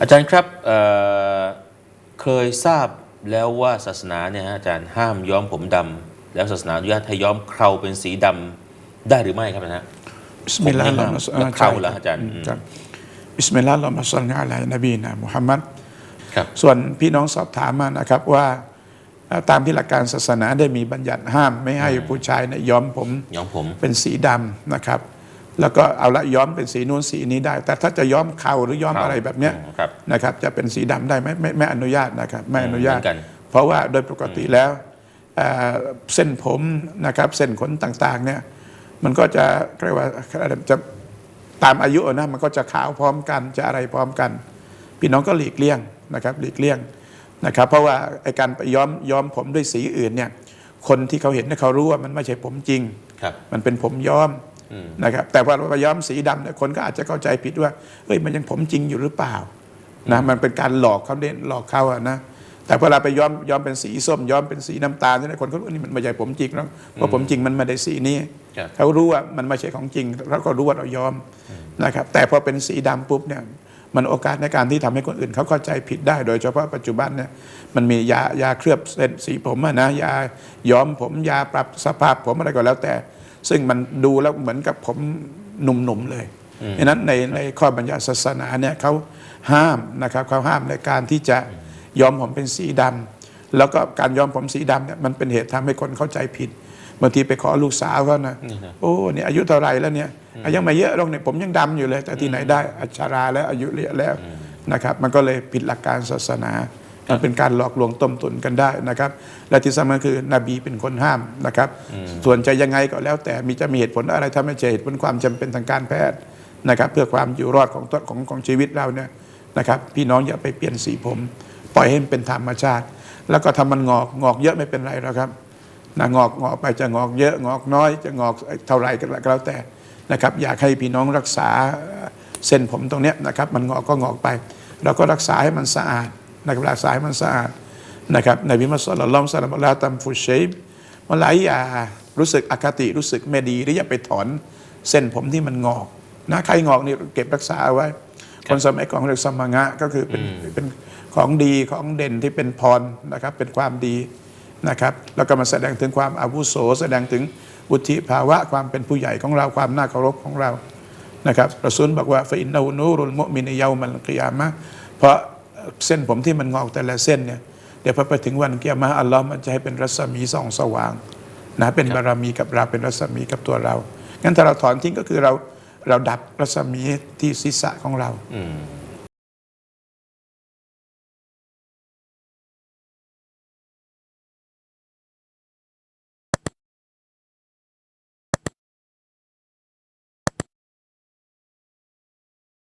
อาจารย์ครับเอ่อเคยทราบแล้วว่าศาสนาเนี่ยฮะอาจารย์ห้ามย้อมผมดำแล้วศาสนาอนุญาตให้ย้อมเคราเป็นสีดำได้หรือไม่ครับนะฮะบิสมิลลาห์ผมนี่อัลลอฮฺแล้วเข้าแล้วอาจารย์ครับบิสมิลลาห์อัลลอฮฺสัลลัลลอฮุอะลัยฮินบีนะมุฮัมมัดครับส่วนพี่น้องสอบถามมานะครับว่าเอ่อตามที่หลักการศาสนาได้มีบัญญัติห้าม ไม่ให้ผู้ชายเนี่ยย้อมผมย้อมผมเป็นสีดำนะครับ แล้วก็เอาละย้อมเป็นสีนู้นสีนี้ได้ แต่ถ้าจะย้อมเข่าหรือย้อมเข่าอะไรแบบเนี้ยอ๋อครับนะครับจะเป็นสีดำได้ไหมไม่ไม่อนุญาตนะครับไม่อนุญาตเหมือนกันเพราะว่าโดยปกติแล้วเอ่อเส้นผมนะครับเส้นขนต่างๆเนี่ยมันก็จะเรียกว่าจะตามอายุนะมันก็จะขาวพร้อมกันจะอะไรพร้อมกัน พี่น้องก็หลีกเลี่ยงนะครับหลีกเลี่ยงนะครับ เพราะว่าไอการไปย้อมย้อมผมด้วยสีอื่นเนี่ยคนที่เขาเห็นเนี่ยเขารู้ว่ามันไม่ใช่ผมจริงครับมันเป็นผมย้อมอืม นะครับแต่พอเราไปย้อมสีดำเนี่ยคนก็อาจจะเข้าใจผิดว่าเฮ้ยมันยังผมจริงอยู่หรือเปล่านะมันเป็นการหลอกเขาเด่นหลอกเขาอะนะแต่พอเราไปย้อมย้อมเป็นสีส้มย้อมเป็นสีน้ำตาลเนี่ยคนเขารู้นี่มันไม่ใช่ผมจริงแล้วเพราะผมจริงมันไม่ได้สีนี้ครับเขารู้ว่ามันไม่ใช่ของจริงแล้วก็รู้ว่าเราย้อมนะครับแต่พอเป็นสีดำปุ๊บเนี่ยมันโอกาสในการที่ทำให้คนอื่นเขาเข้าใจผิดได้ โดยเฉพาะปัจจุบันเนี่ยมันมียายาเคลือบเส้นสีผมอะนะยาย้อมผมยาปรับสภาพผมอะไรก็แล้วแต่ ซึ่งมันดูแล้วเหมือนกับผมหนุ่มๆเลยดังนั้นในในข้อบัญญัติศาสนาเนี่ยเขาห้ามนะครับเขาห้ามในการที่จะย้อมผมเป็นสีดำแล้วก็การย้อมผมสีดำเนี่ยมันเป็นเหตุทำให้คนเข้าใจผิดบางทีไปขอลูกสาวเขานะโอ้เนี่ยอายุเท่าไหรแล้วเนี่ยอายังไม่เยอะหรอกเนี่ยผมยังดำอยู่เลย แต่ที่ไหนได้อัชราแล้วอายุเยอะแล้วนะครับ มันก็เลยผิดหลักการศาสนามัน เป็นการหลอกลวงต้มตุนกันได้นะครับ และที่สำคัญคือนบีเป็นคนห้ามนะครับ ส่วนจะยังไงก็แล้วแต่มีจะมีเหตุผลอะไรถ้าไม่ใช่เหตุผลความจำเป็นทางการแพทย์นะครับ เพื่อความอยู่รอดของตัวของของชีวิตเราเนี่ยนะครับ พี่น้องอย่าไปเปลี่ยนสีผม ปล่อยให้มันเป็นธรรมชาติ แล้วก็ทำมันงอกงอกเยอะไม่เป็นไรหรอกครับนะงอกงอกไปจะงอกเยอะงอกน้อย จะงอกเท่าไหรก็แล้วแต่นะครับ อยากให้พี่น้องรักษาเส้นผมตรงเนี้ยนะครับ มันงอกก็งอกไป เราก็รักษาให้มันสะอาด นะครับรักษาให้มันสะอาดนะครับในบิมัสลลัลลอฮุสลามลาตัมฟุเชบมันหลายอย่ารู้สึกอคติรู้สึกไม่ดีหรืออย่าไปถอนเส้นผมที่มันงอกนะใครงอกนี่เก็บรักษาเอาไว้ คนสมัยก่อนเรียกสมังะก็คือเป็นเป็นของดีของเด่นที่เป็นพรนะครับเป็นความดีนะครับแล้วก็มาแสดงถึงความอาวุโส แสดงถึงวุฒิภาวะความเป็นผู้ใหญ่ของเราความน่าเคารพของเรานะครับรอซูลบอกว่าฟอินนูนูรุลมุมินเยามันกิยามะห์เพราะ เส้นผมที่มันงอกแต่ละเส้นเนี่ยเดี๋ยวพอไปถึงวันเกียรมาอัลลอฮ์มันจะให้เป็นรัศมีส่องสว่างนะเป็นบารมีกับเราเป็นรัศมีกับตัวเรางั้นถ้าเราถอนทิ้งก็คือเราเราดับรัศมีที่ศีรษะของเรา